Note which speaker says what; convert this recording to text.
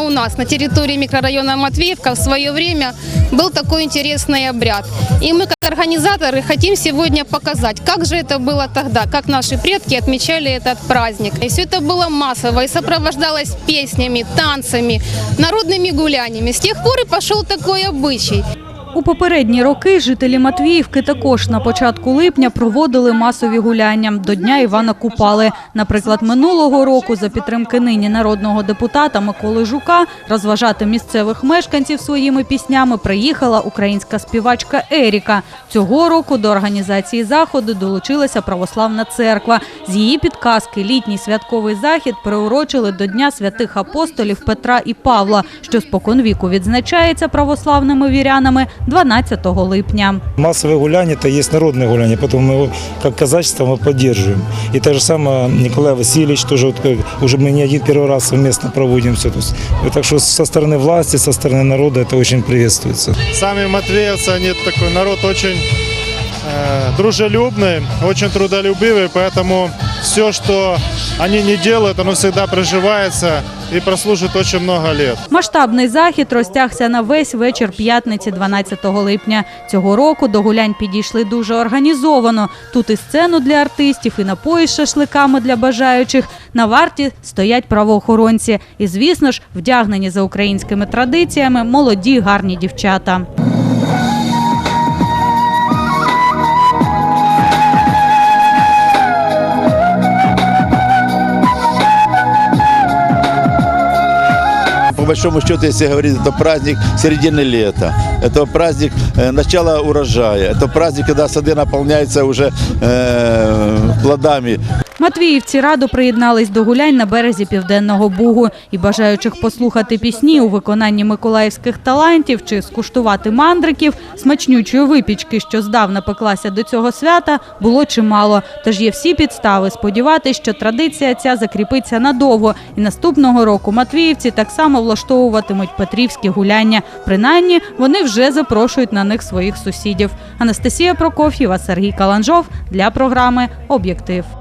Speaker 1: у нас, на территории микрорайона Матвеевка, в свое время был такой интересный обряд. И мы, как организаторы, хотим сегодня показать, как же это было тогда, как наши предки отмечали этот праздник. И все это было массово и сопровождалось песнями, танцами, народными гуляниями. С тех пор и пошел такой обычай.
Speaker 2: У попередні роки жителі Матвіївки також на початку липня проводили масові гуляння до Дня Івана Купали. Наприклад, минулого року за підтримки нині народного депутата Миколи Жука розважати місцевих мешканців своїми піснями приїхала українська співачка Еріка. Цього року до організації заходу долучилася православна церква. З її підказки літній святковий захід приурочили до Дня святих апостолів Петра і Павла, що споконвіку відзначається православними вірянами 12 липня.
Speaker 3: Массовое гуляние – это есть народное гуляние, поэтому мы его, как казачество, мы поддерживаем. И так же самое Николай Васильевич, тоже вот как, уже мы не один первый раз совместно проводим все. То есть, и так что со стороны власти, со стороны народа это очень приветствуется.
Speaker 4: Сами матвеевцы, они такой народ очень э, дружелюбный, очень трудолюбивый, поэтому все, что они не делают, оно всегда проживается и прослужит очень много лет.
Speaker 2: Масштабний захід розтягся на весь вечір п'ятниці 12 липня. Цього року до гулянь підійшли дуже організовано. Тут і сцену для артистів, і напої з шашликами для бажаючих. На варті стоять правоохоронці. І, звісно ж, вдягнені за українськими традиціями молоді гарні дівчата.
Speaker 5: большому счету, если говорить, это праздник середины лета. Это праздник э, начала урожая. Это праздник, когда сады наполняются уже э, плодами.
Speaker 2: Матвіївці радо приєднались до гулянь на березі Південного Бугу. І бажаючих послухати пісні у виконанні миколаївських талантів чи скуштувати мандриків, смачнючої випічки, що здавна пеклася до цього свята, було чимало. Тож є всі підстави сподіватися, що традиція ця закріпиться надовго. І наступного року матвіївці так само влаштовуватимуть петрівські гуляння. Принаймні, вони вже запрошують на них своїх сусідів. Анастасія Прокоф'єва, Сергій Каланжов для програми Об'єктив.